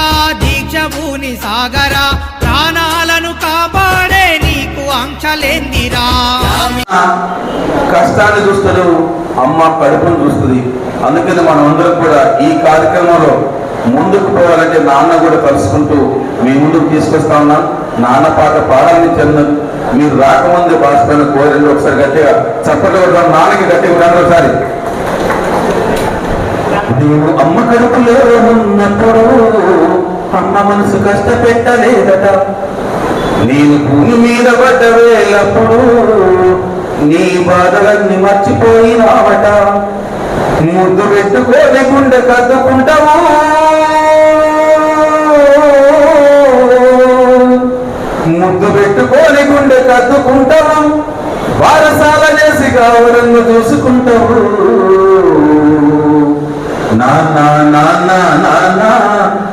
వైద్యుడా దీక్ష భూని సాగరా ప్రాణాలను కాపాడే నీకు ఆంక్షలేందిరా కష్టాన్ని చూస్తారు అమ్మ కడుపును చూస్తుంది. అందుకని మనం అందరం కూడా ఈ కార్యక్రమంలో ముందుకు పోవాలంటే నాన్న కూడా కలుసుకుంటూ మీ ముందుకు తీసుకొస్తా ఉన్నాం. నాన్న పాట పాడాన్ని చెంద మీరు రాకముందే భాషపైన కోరండి ఒకసారి గట్టిగా చప్పట్లు కొడతాం నాన్నకి గట్టిగా కూడా ఒకసారి. నీవు అమ్మ కడుపులో ఉన్నప్పుడు అమ్మ మనసు కష్టపెట్టలేదట. నేను భూమి మీద పడ్డ వేలప్పుడు నీ బాధలన్నీ మర్చిపోయినావట. ముద్దు పెట్టుకోని గుండె కద్దుకుంటావు ముద్దు పెట్టుకోని గుండె కద్దుకుంటావు వారసాల చేసి కావడంలో చూసుకుంటావు నాన్న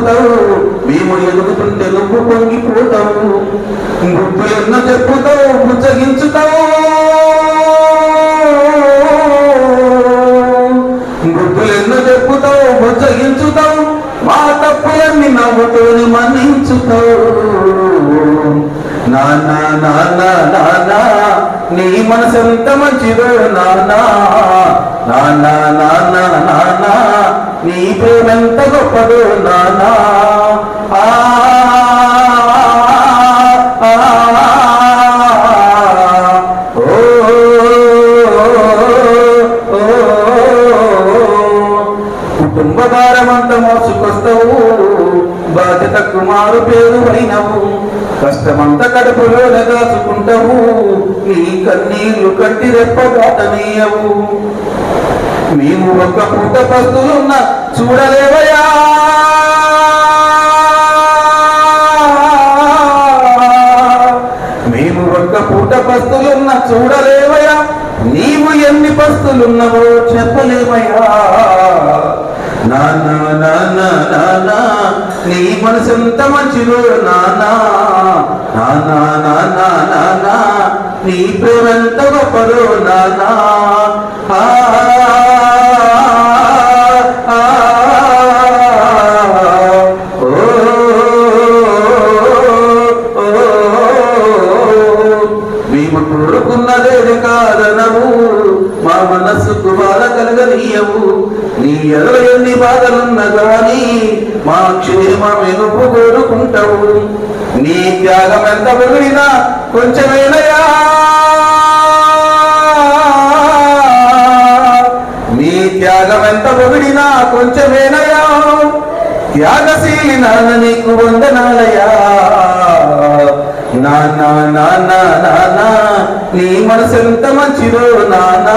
చెప్పుతావు మేము ఎదుగుతుంటే నువ్వు పొంగిపోతావు గుప్పు ఎన్న చెప్పుతావు ముచ్చగించుతావు. గుప్పులెన్న చెప్పుతావు ముచ్చగించుతావు. మా తప్పులన్నీ నవ్వుతోని మన్నించుతావు. నానా నాన్న నానా నీ మనసెంత మంచిదో నానా నానా నానా నానా నీ ప్రేమంత గొప్పదు నానా ఆ, ఆ, ఓ, కుటుంబ భారమంతా మోసుకొస్తావు బాధ్యతకు మారు పేరు అయినవు కష్టమంతా కడుపులోనే దాచుకుంటావు నీ కన్నీళ్ళు కట్టి రెప్పదాటనీయవు మేము ఒక్క పూట పస్తులున్న చూడలేవయా మేము ఒక్క పూట పస్తులున్న చూడలేవయా నీవు ఎన్ని పస్తులున్నవో చెప్పలేవయా నానా నాన్న నానా నీ మనసెంత మంచిదో నానా నానా నానా నాన్న నీ ప్రేమెంత గొప్పదో నానా ఆ, నీయవు నీ ఎదురు ఎన్ని బాధలున్న గాని మా క్షేమమే కోరుకుంటావు. నీ త్యాగం ఎంత పొగిడినా కొంచెమేనయా. నీ త్యాగం ఎంత పొగిడినా కొంచెమేనయా. త్యాగశీలి నాన్న నీకు వందనాలయా. నానా నానా నానా నీ మనసు ఎంత మంచిదో నానా.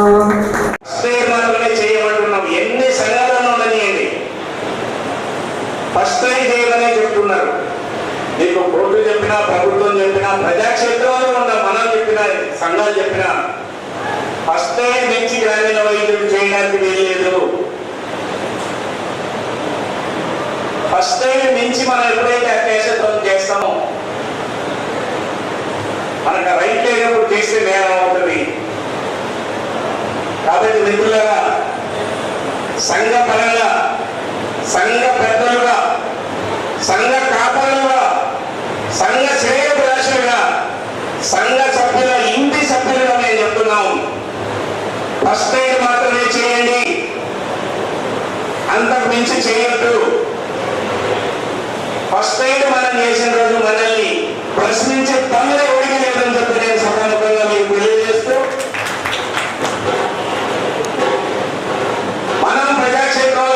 గురించి మనం ఎప్పుడైతే అత్యాశతో చేస్తామో మనకు రైట్ లేనప్పుడు చేస్తే నేరం అవుతుంది. కాబట్టి మిత్రులుగా సంఘ పరంగా సంఘ పెద్దలుగా సంఘ కాపరులుగా సంఘ శ్రేయభిలాషులుగా సంఘ సభ్యుల ఇంటి సభ్యులుగా మేము చెప్తున్నాం ఫస్ట్ ఎయిడ్ మాత్రమే చేయండి. అంతకు మించి చేయొద్దు. ఫస్ట్ ఎయిడ్ మనం చేసిన రోజు మనల్ని ప్రశ్నించే తొందర ఎవరికి లేదని చెప్పి నేను సమానంగా మీకు తెలియజేస్తూ మనం ప్రజాక్షేత్రంలో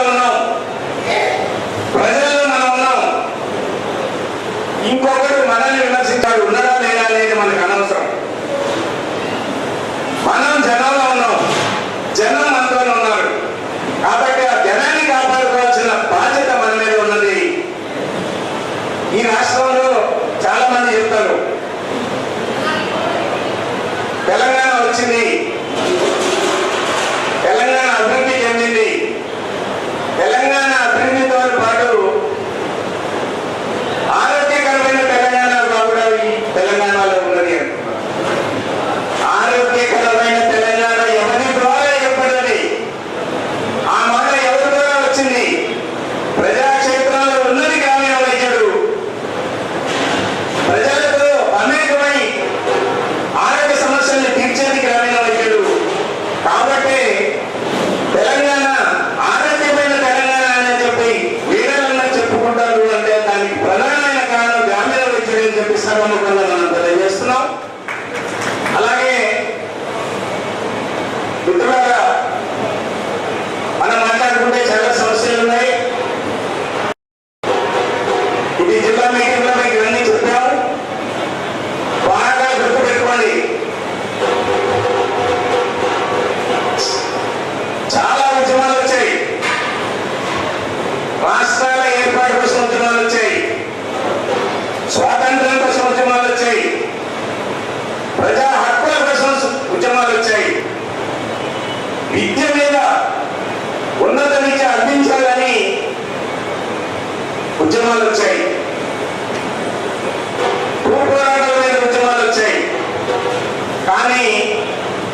కానీ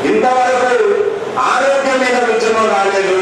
ఇంతవరకు ఆరోగ్యం మీద ఉద్యమం రాలేదు.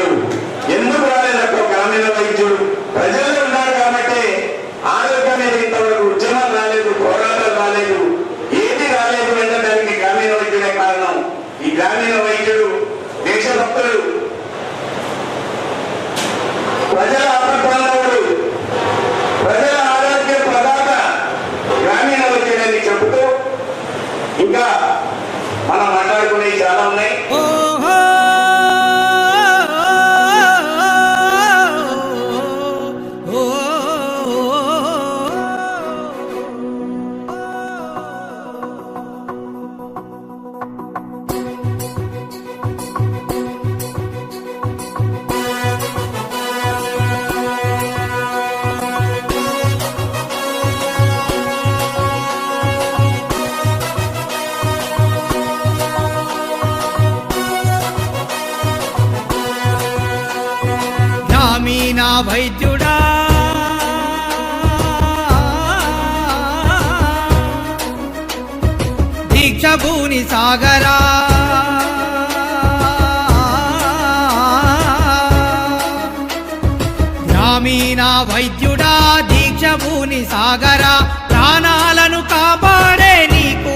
సాగరా. ప్రాణాలను కాపాడే నీకు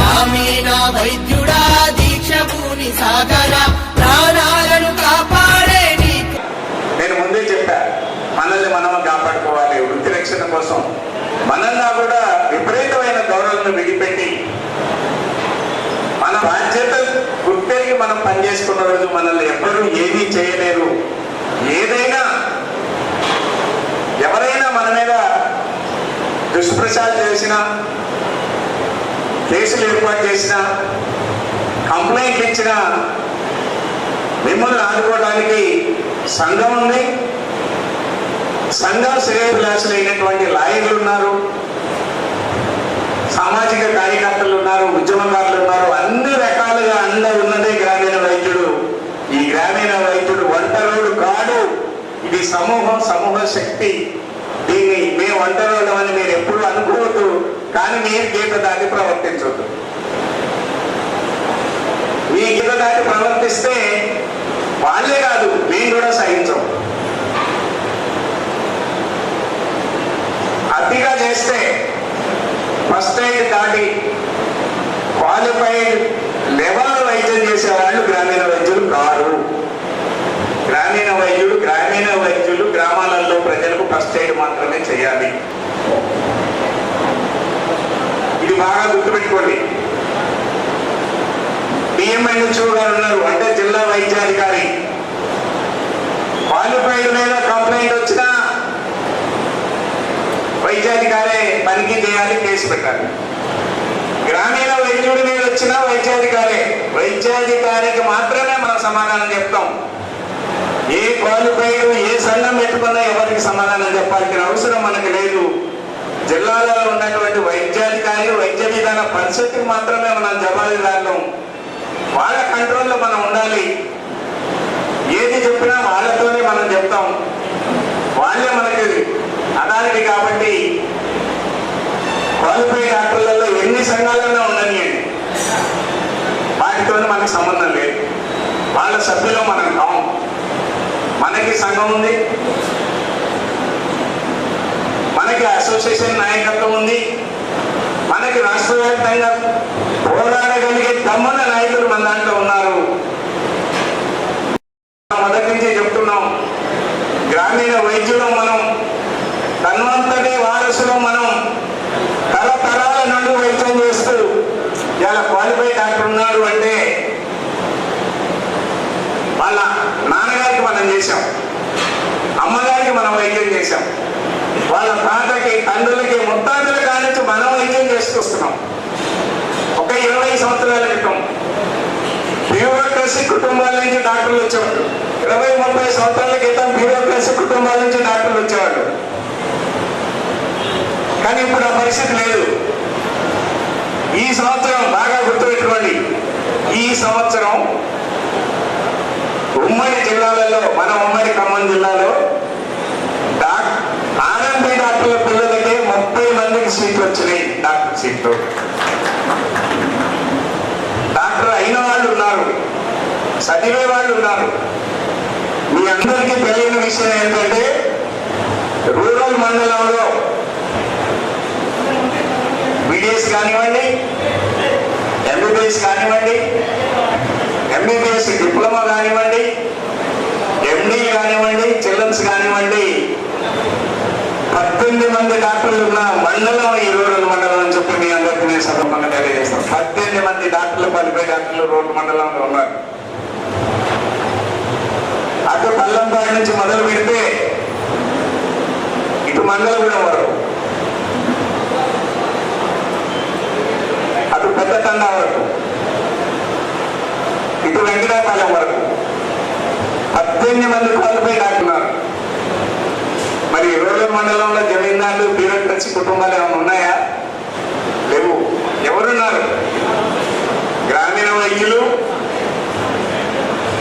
గ్రామీణ వైద్యుడా దీక్ష భూని సాగర. ప్రాణాలను కాపాడే నీకు నేను ముందే చెప్పా మనల్ని మనం కాపాడుకోవాలి. వృత్తి రక్షణ కోసం మనల్ని కూడా విపరీతమైన గౌరవాలను విడిపెట్టి మన బాధ్యతలు గుర్తెరిగి మనం పనిచేసుకున్న రోజు మనల్ని ఎవ్వరూ ఏమీ చేయలేరు. ఏదైనా మన మీద దుష్ప్రచారం చేసినా కేసులు ఏర్పాటు చేసినా కంప్లైంట్లు ఇచ్చిన మిమ్మల్ని ఆదుకోవడానికి సంఘం ఉంది. సంఘం శ్రేయభిలాషులు అయినటువంటి లాయర్లు ఉన్నారు. సామాజిక కార్యకర్తలు ఉన్నారు ఉద్యమకారులు ఉన్నారు. అన్ని రకాలుగా అండ ఉన్నదే గ్రామీణ వైద్యుడు. ఈ గ్రామీణ వైద్యుడు రోడ్డు కాడు. ఇది సమూహం సమూహ శక్తి. దీన్ని మేము అని మీరు ఎప్పుడు అనుకోవద్దు కానీ మీరు గీత దాటి ప్రవర్తించవద్దు మీ గీత దాటి ప్రవర్తిస్తే వాళ్ళే కాదు మేము కూడా సహించం. అతిగా చేస్తే ఫస్ట్ ఎయిడ్ దాటి క్వాలిఫైడ్ లెవెల్ వైద్యం చేసేవాళ్ళు గ్రామీణ వైద్యులు కారు. గ్రామీణ వైద్యుడు గ్రామీణ వైద్యుడు గ్రామాలలో ప్రజలకు ఫస్ట్ ఎయిడ్ మాత్రమే చేయాలి. ఇది బాగా గుర్తుపెట్టుకోండి. పిఎంఎన్హెచ్ఓ గారు ఉన్నారు అంటే జిల్లా వైద్యాధికారి. క్వాలిఫైడ్ మీద కంప్లైంట్ వచ్చినా వైద్యాధికారే తనిఖీ చేయాలి కేసు పెట్టాలి. గ్రామీణ వైద్యుడి మీద వచ్చినా వైద్యాధికారే వైద్యాధికారికి మాత్రమే మనం సమాధానం చెప్తాం. ఏ క్వాలిఫైడ్ ఏ సంఘం పెట్టుకున్నా ఎవరికి సమాధానం చెప్పాల్సిన అవసరం మనకి లేదు. జిల్లాలో ఉన్నటువంటి వైద్యాధికారి వైద్య విధాన పరిస్థితికి మాత్రమే మనం జవాబుదారులం. వాళ్ళ కంట్రోల్లో మనం ఉండాలి. ఏది చెప్పినా వాళ్ళతోనే మనం చెప్తాం. వాళ్ళే మనకి అథారిటీ కాబట్టి క్వాలిఫైడ్ డాక్టర్లలో ఎన్ని సంఘాలన్నా ఉండనియండి. వాటితో మనకు సంబంధం లేదు. వాళ్ళ సభ్యులు మనం కాం. మనకి సంఘం ఉంది. మనకి అసోసియేషన్ నాయకత్వం ఉంది. మనకి రాష్ట్ర వ్యాప్తంగా పోరాడగలిగే తమ్మున నాయకులు మన దాంట్లో ఉన్నారు. మొదటి నుంచి చెప్తున్నాం. గ్రామీణ వైద్యులు మనం తన్వంతటి వారసులు మనం తరతరాల నుండి వైద్యం చేస్తూ ఇలా క్వాలిఫైడ్ డాక్టర్ ఉన్నాడు అంటే వాళ్ళ నాన్నగారికి మనం చేశాం అమ్మగారికి మనం వైద్యం చేశాం వాళ్ళ తాతకి తండ్రులకి ముత్తాతల కానించి మనం వైద్యం చేసుకొస్తున్నాం. ఒక ఇరవై సంవత్సరాల క్రితం బ్యూరోక్రసీ కుటుంబాల నుంచి డాక్టర్లు వచ్చేవాడు ఇరవై ముప్పై సంవత్సరాల క్రితం బ్యూరోక్రసీ కుటుంబాల నుంచి డాక్టర్లు వచ్చేవాడు కానీ ఇప్పుడు ఆ పరిస్థితి లేదు. ఈ సంవత్సరం బాగా గుర్తుపెట్టుకోండి. ఈ సంవత్సరం ఉమ్మడి జిల్లాలలో మన ఉమ్మడి ఖమ్మం జిల్లాలో డాక్ డాక్టర్ల పిల్లలు ముప్పై సీట్లు వచ్చినాయి. డాక్టర్ సీట్లు. డాక్టర్ అయిన వాళ్ళు ఉన్నారు. చదివే వాళ్ళు ఉన్నారు. మీ అందరికీ తెలియని విషయం ఏంటంటే రూరల్ మండలంలో బీడీఎస్ కానివ్వండి ఎంబీబీఎస్ కానివ్వండి ఎంబీబీఎస్ డిప్లొమా కానివ్వండి ఎండి కానివ్వండి చిల్డ్రన్స్ కానివ్వండి పద్దెనిమిది మంది డాక్టర్లు ఉన్న మండలం ఈ రెండు మండలం అని చెప్పి మీ అందరికీ నేను సందర్భంగా తెలియజేస్తాను. పద్దెనిమిది మంది డాక్టర్లు పదిపై డాక్టర్లు రోడ్డు మండలంలో ఉన్నారు. అటు పల్లంపాడు నుంచి మొదలు పెడితే ఇటు మంగళగూడెం వరకు. అటు పెద్ద తండా వరకు. ఇటు వెంకటాపాలెం వరకు. పద్దెనిమిది మంది క్వాలిఫై డాక్టర్ ఉన్నారు. మరి ఇరవై మండలంలో జమీందారులు బ్యూరోక్రసీ కుటుంబాలు ఏమైనా ఉన్నాయా? లేవు. ఎవరున్నారు? గ్రామీణ వైద్యులు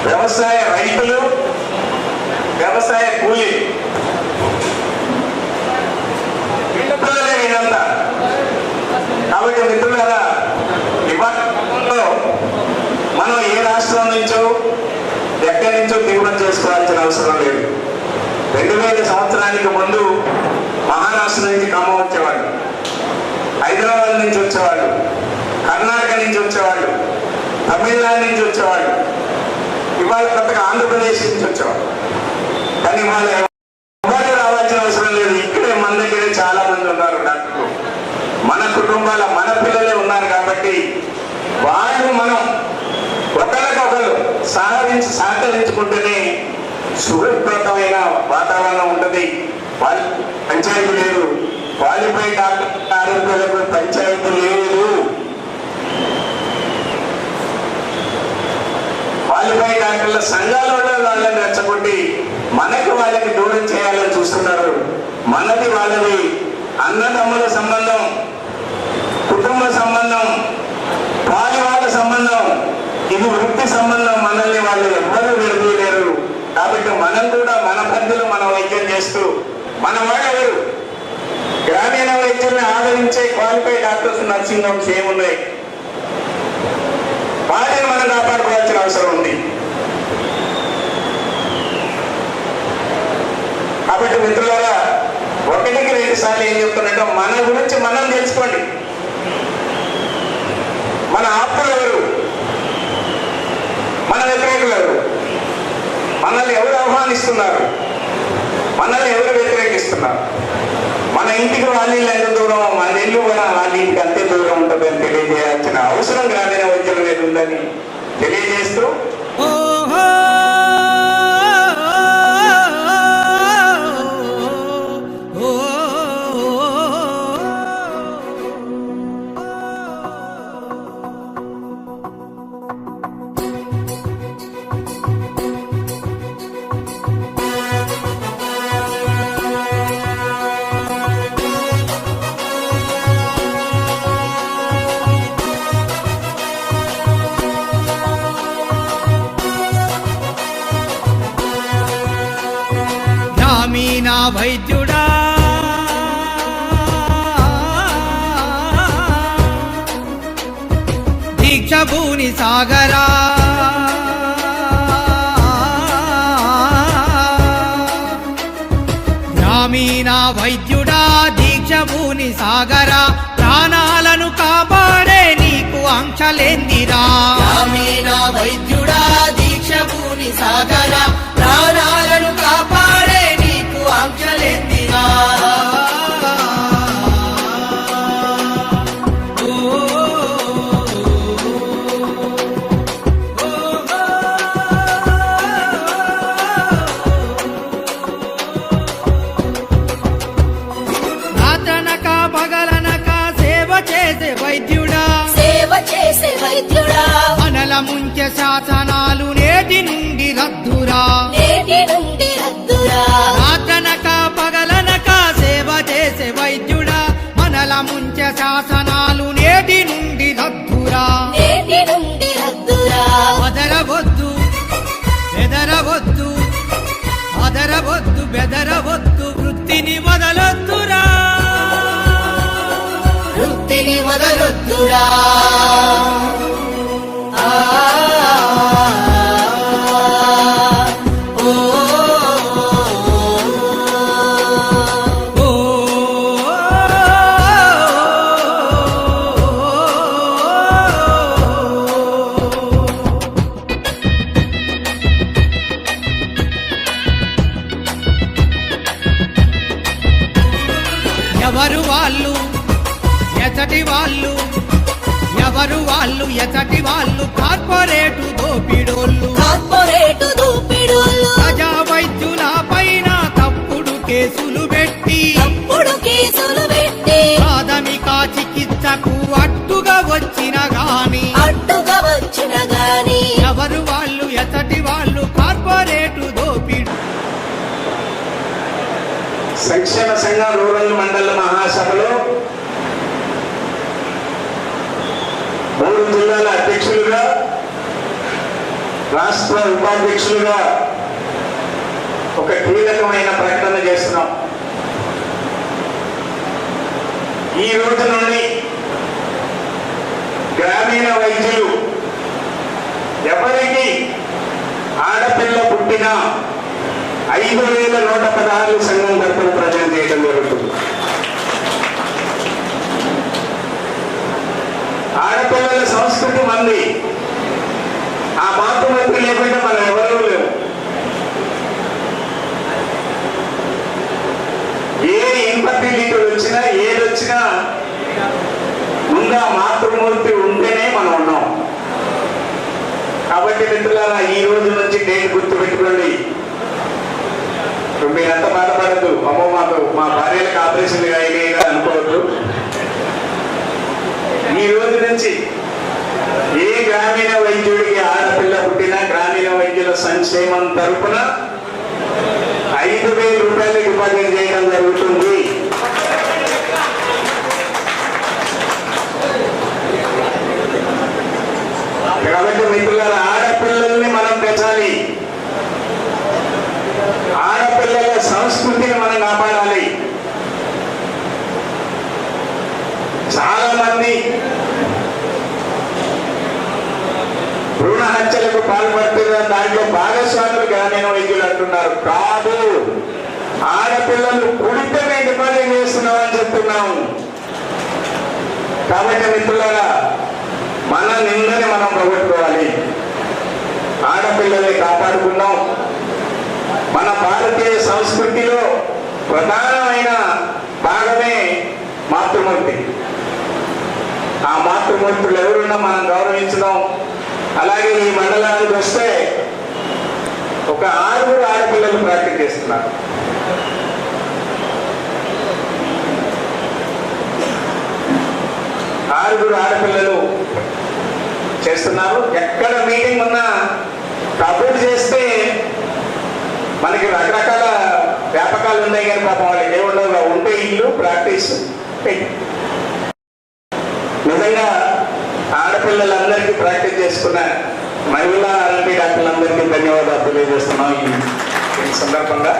వ్యవసాయ రైతులు వ్యవసాయ కూలీ. వీళ్ళంతా. కాబట్టి మిత్రులారా మనం ఏ రాష్ట్రం నుంచో ఎక్కడి నుంచో దిగుమతి చేసుకోవాల్సిన అవసరం లేదు. రెండు వేల సంవత్సరానికి ముందు మహారాష్ట్ర నుంచి ఖమ్మం వచ్చేవాడు హైదరాబాద్ నుంచి వచ్చేవాడు కర్ణాటక నుంచి వచ్చేవాడు తమిళనాడు నుంచి వచ్చేవాడు ఇవాళ కొత్తగా ఆంధ్రప్రదేశ్ నుంచి వచ్చేవాడు కానీ ఇవాళ ఎవరు రావాల్సిన అవసరం లేదు. ఇక్కడే మన దగ్గరే చాలా మంది ఉన్నారు డాక్టర్లు. మన కుటుంబాల మన పిల్లలే ఉన్నారు కాబట్టి వాళ్ళు మనం ఒకరికొకరు సహకరించి సహకరించుకుంటేనే సురక్షితమైన వాతావరణం ఉంటుంది. పంచాయతీ లేదు. క్వాలిఫైడ్ డాక్టర్ పంచాయతీ లేదు. క్వాలిఫైడ్ డాక్టర్ల సంఘాలలో వాళ్ళని రెచ్చగొట్టి మనకి వాళ్ళకి దూరం చేయాలని చూస్తున్నారు. మనది వాళ్ళది. అన్నదమ్ముల సంబంధం కుటుంబ సంబంధం పాలివాళ్ళ సంబంధం ఇది వృత్తి సంబంధం. మనల్ని వాళ్ళు ఎవ్వరూ విడదీయలేరు. కాబట్టి మనం కూడా మన పరిధిలో మనం వైద్యం చేస్తూ మన వాళ్ళెవరు గ్రామీణ వైద్యుల్ని ఆదరించే క్వాలిఫైడ్ డాక్టర్స్ నర్సింగ్ హోమ్స్ ఏమున్నాయి? వాటిని మనం కాపాడుకోవాల్సిన అవసరం ఉంది. కాబట్టి మిత్రులారా ఒకటికి రెండు సార్లు ఏం చెప్తున్నట్టు మన గురించి మనం తెలుసుకోండి. మన ఆప్తులు ఎవరు? మన వ్యతిరేకులు ఎవరు? మనల్ని ఎవరు ఆహ్వానిస్తున్నారు మనల్ని ఎవరు వ్యతిరేకిస్తున్నారు? మన ఇంటికి వాళ్ళ ఇల్లు ఎంత దూరం మన ఇల్లు కూడా వాళ్ళ ఇంటికి అంతే దూరం ఉంటుందని తెలియజేయాల్సిన అవసరం గ్రామీణ వైద్యుల మీద ఉందని తెలియజేస్తూ గ్రామీణ వైద్యుడా? దీక్ష భూని సాగరా? గ్రామీణ వైద్యుడా దీక్ష భూని సాగరా? ప్రాణాలను కాపాడే నీకు అంక్షలేందిరా? గ్రామీణ వైద్యుడా దీక్ష భూని సాగర? వైద్యుడా? మనల ముంచె శాసనాలు నేటి నుండి రద్దురా. నేటి నుండి రద్దురా? రాత్రనక పగలనక సేవ చేసే వైద్యుడా. మనల ముంచె శాసనాలు నేటి నుండి రద్దురా. నేటి నుండి రద్దురా? అదరవద్దు బెదరవద్దు అదరవద్దు బెదరవద్దు వృత్తిని వదలొద్దురా. వృత్తిని వదలొద్దురా. ఎవరు వాళ్ళు? ఎతటి వాళ్ళు? ఎవరు వాళ్ళు ఎతటి కార్పొరేటు దోపిడోళ్ళు. కార్పొరేటు దోపిడోళ్ళు. ప్రజా వైద్యుల పైన తప్పుడు కేసులు పెట్టి తప్పుడు కేసులు పెట్టి ప్రాథమిక చికిత్సకు అడ్డుగా వచ్చిన గాని అడ్డుగా వచ్చిన గాని ఎవరు వాళ్ళు ఎతటి వాళ్ళు కార్పొరేటు దోపిడు. సంక్షేమ సంఘం రూరల్ మండల మహాసభలో మూడు జిల్లాల అధ్యక్షులుగా రాష్ట్ర ఉపాధ్యక్షులుగా ఒక కీలకమైన ప్రకటన చేస్తున్నాం. ఈ రోజు నుండి గ్రామీణ వైద్యులు ఎవరికి ఆడపిల్ల పుట్టినా ఐదు వేల నూట పదహారు సంఘం తరపున ప్రజలు చేయడం జరుగుతుంది. ఆడపిల్లల సంస్కృతి మంది ఆ మాతృమూర్తి లేకుండా మనం ఎవరూ లేవు ఏ ఇన్ఫర్టిలిటీ వచ్చినా ఏది వచ్చినా ఉందా మాతృమూర్తి ఉంటేనే మనం ఉన్నాం. కాబట్టి మిత్రులారా ఈ రోజు నుంచి డేట్ గుర్తు పెట్టుకోండి ఎంత మీరంతా బాధపడద్దు. అమ్మో మాకు మా భార్యలకు ఆపరేషన్ అయినాయి అనుకోవద్దు. ఈ రోజు నుంచి ఏ గ్రామీణ వైద్యుడికి ఆడపిల్ల పుట్టినా రైతుల సంక్షేమం తరపున ఐదు వేల రూపాయలు డిపాజిట్ చేయడం జరుగుతుంది. కాబట్టి మిత్రుల ఆడపిల్లల్ని మనం పెంచాలి. ఆడపిల్లల సంస్కృతిని మనం కాపాడాలి. చాలా మంది భ్రూణ హత్యలకు పాల్పడుతున్న దాంట్లో భాగస్వాములు గ్రామీణ వైద్యులు అంటున్నారు. కాదు. ఆడపిల్లలు పుడితే మేము డిపాజిట్ చేస్తున్నామని చెప్తున్నాము కాబట్టి మిత్రులారా మన నిందని మనం పోగొట్టుకోవాలి. ఆడపిల్లల్ని కాపాడుకున్నాం మన భారతీయ సంస్కృతిలో ప్రధానమైన భాగమే మాతృమూర్తి. ఆ మాతృమూర్తులు ఎవరున్నా మనం గౌరవించడం అలాగే ఈ మండలానికి వస్తే ఒక ఆరుగురు ఆడపిల్లలు ప్రాక్టీస్ చేస్తున్నారు. ఆరుగురు ఆడపిల్లలు చేస్తున్నారు. ఎక్కడ మీటింగ్ ఉన్నా కబుర్ చేస్తే మనకి రకరకాల వ్యాపకాలు ఉన్నాయి కానీ పాపం వాళ్ళకి ఏముండవు ఉంటే ఇల్లు ప్రాక్టీస్ నిజంగా ఆడపిల్లలందరికీ ప్రాక్టీస్ చేసుకున్న మహిళా ఆర్ఎంపీ డాక్టర్లందరికీ ధన్యవాదాలు తెలియజేస్తున్నాం ఈ సందర్భంగా.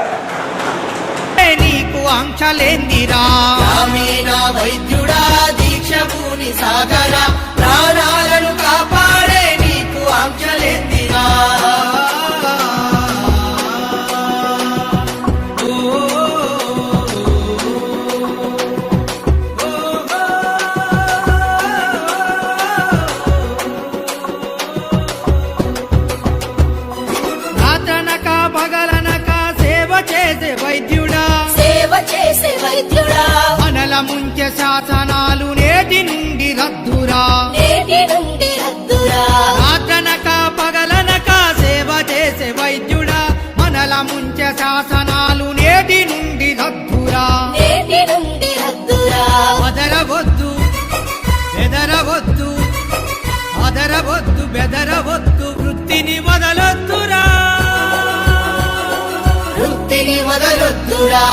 నీకు ఆంక్షలేందిరా? గ్రామీణ బెదరవద్దు వృత్తిని వదలొద్దురా వృత్తిని వదలొద్దురా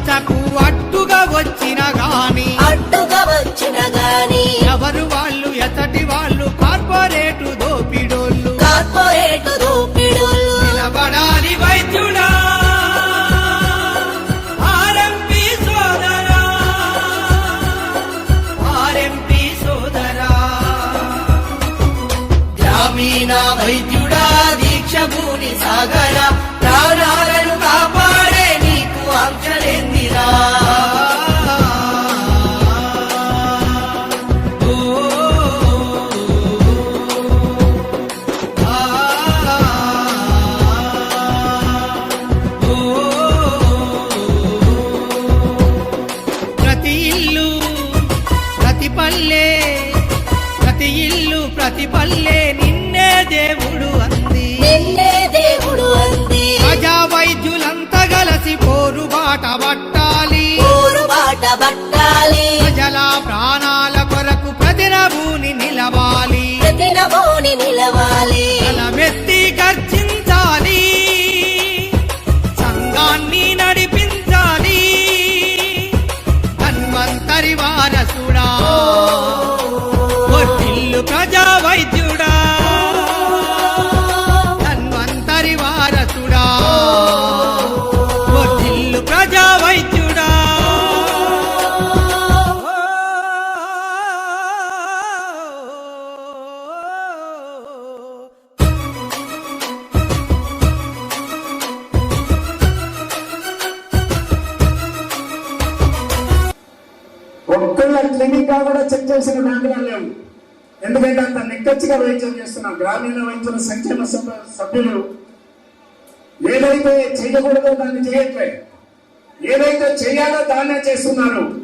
చికిత్సకు అడ్డుగా వచ్చిన గాని. అడ్డుగా వచ్చిన గాని. ఎవరు వాళ్ళు ఎతటి వాళ్ళు కార్పొరేటు దోపిడోళ్ళు. కార్పొరేటు దోపిడోళ్ళు. నిలబడాలి వైద్యుడా. ఆర్ఎంపీ సోదరా. ఆర్ఎంపీ సోదరా. గ్రామీణ వైద్యుడా దీక్ష భూని సాగర. ఒక్కళ్ళ కూడా చెక్ చేసిన దాఖలాలు లేవు. ఎందుకంటే అంత నిక్కచ్చిగా వైద్యం చేస్తున్నాం గ్రామీణ వైద్యుల సంక్షేమ సభ- సభ్యులు ఏదైతే చేయకూడదో దాన్ని చేయట్లే. ఏదైతే చేయాలో దాన్నే చేస్తున్నారు.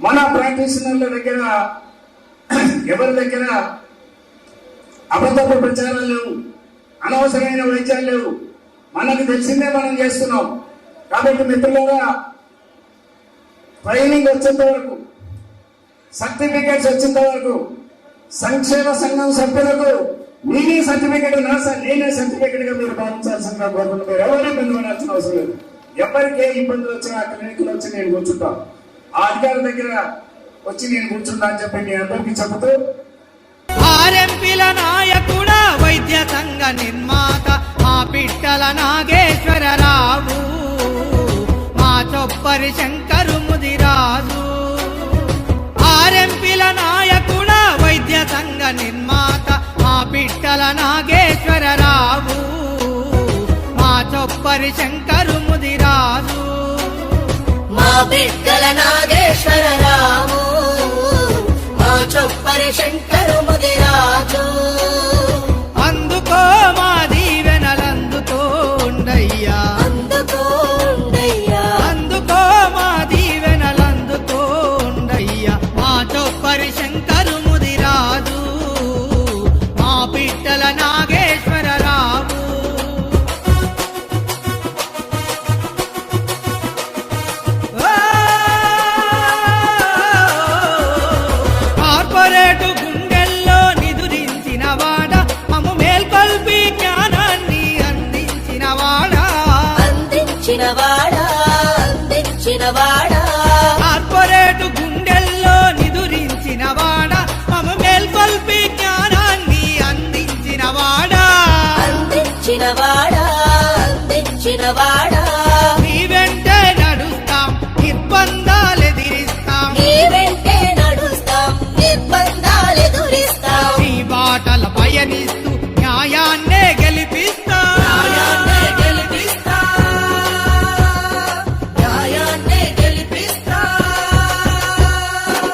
మన ప్రాక్టీషనర్ల దగ్గర ఎవరి దగ్గర అబద్ధపు ప్రచారాలు లేవు అనవసరమైన వైద్యాలు లేవు. మనకు తెలిసిందే మనం చేస్తున్నాం. కాబట్టి మిత్రులుగా ట్రైనింగ్ వచ్చేంత వరకు సర్టిఫికేట్స్ వచ్చేంత వరకు సంక్షేమ సంఘం సభ్యులకు నేనే సర్టిఫికేట్ నా నేనే సర్టిఫికేట్గా మీరు భావించాల్సిన కోరుకుంటున్నారు మీరు ఎవరు ఇబ్బంది పడాల్సిన అవసరం లేదు. ఎవరికే ఇబ్బందులు వచ్చినా ఆ క్లినిక్లో వచ్చి నేను కూర్చుంటాను ఆ అధికారుల దగ్గర వచ్చి నేను కూర్చుంటా అని చెప్పి నేను అందరికీ చెబుతూ ఆర్ఎంపీల నాయకుడ వైద్య సంఘ నిర్మాత మా పిట్టల నాగేశ్వరరావు మా చొప్పరి శంకరు ముదిరాజు ఆర్ఎంపీల నాయకుడ వైద్య సంఘ నిర్మాత మా పిట్టల నాగేశ్వరరావు. మా చొప్పరి శంకరు ముదిరాజు మా బిడ్డల నాగేశ్వర రావు మా చొప్పరి శంకరు ముదిరాజు అందించిన వాడా అందించిన వాడా కార్పొరేటు గుండెల్లో నిదురించిన వాడ మమ్ము మేల్కొల్పి జ్ఞానాన్ని అందించిన వాడా అందించిన వాడా అందించిన వాడా